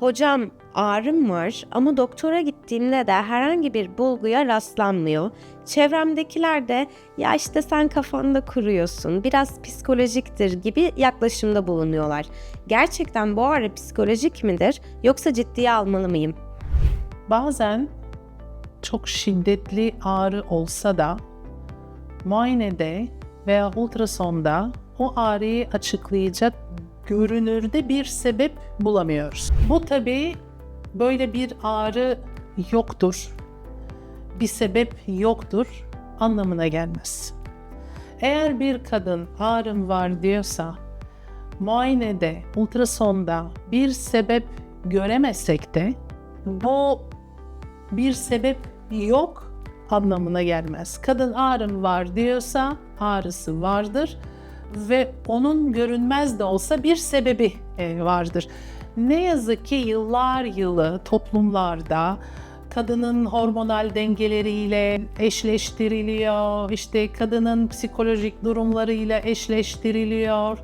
Hocam ağrım var ama doktora gittiğimde de herhangi bir bulguya rastlanmıyor. Çevremdekiler de ya işte sen kafanda kuruyorsun, biraz psikolojiktir gibi yaklaşımda bulunuyorlar. Gerçekten bu ağrı psikolojik midir yoksa ciddiye almalı mıyım? Bazen çok şiddetli ağrı olsa da muayenede veya ultrasonda o ağrıyı açıklayacak görünürde bir sebep bulamıyoruz. Bu tabii böyle bir ağrı yoktur, bir sebep yoktur anlamına gelmez. Eğer bir kadın ağrım var diyorsa muayenede, ultrasonda bir sebep göremezsek de bu bir sebep yok anlamına gelmez. Kadın ağrım var diyorsa ağrısı vardır ve onun görünmez de olsa bir sebebi e, vardır. Ne yazık ki yıllar yılı toplumlarda kadının hormonal dengeleriyle eşleştiriliyor, işte kadının psikolojik durumlarıyla eşleştiriliyor.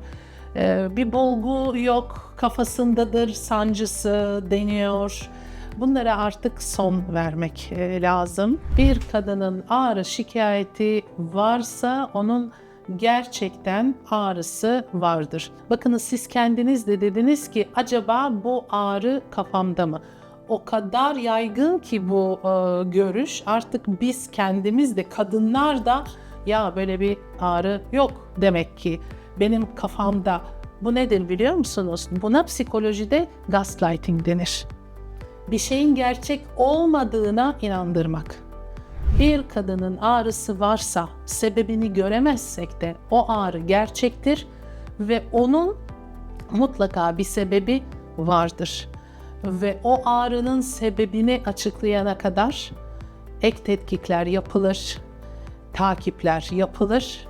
Ee, bir bulgu yok, kafasındadır sancısı deniyor. Bunlara artık son vermek e, lazım. Bir kadının ağrı şikayeti varsa onun gerçekten ağrısı vardır. Bakınız siz kendiniz de dediniz ki acaba bu ağrı kafamda mı? O kadar yaygın ki bu e, görüş artık biz kendimiz de kadınlar da ya böyle bir ağrı yok demek ki benim kafamda. Bu nedir biliyor musunuz? Buna psikolojide gaslighting denir bir şeyin gerçek olmadığına inandırmak. Bir kadının ağrısı varsa sebebini göremezsek de o ağrı gerçektir ve onun mutlaka bir sebebi vardır. Ve o ağrının sebebini açıklayana kadar ek tetkikler yapılır, takipler yapılır.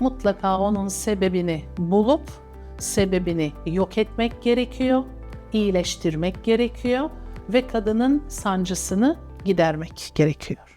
Mutlaka onun sebebini bulup sebebini yok etmek gerekiyor, iyileştirmek gerekiyor ve kadının sancısını gidermek gerekiyor.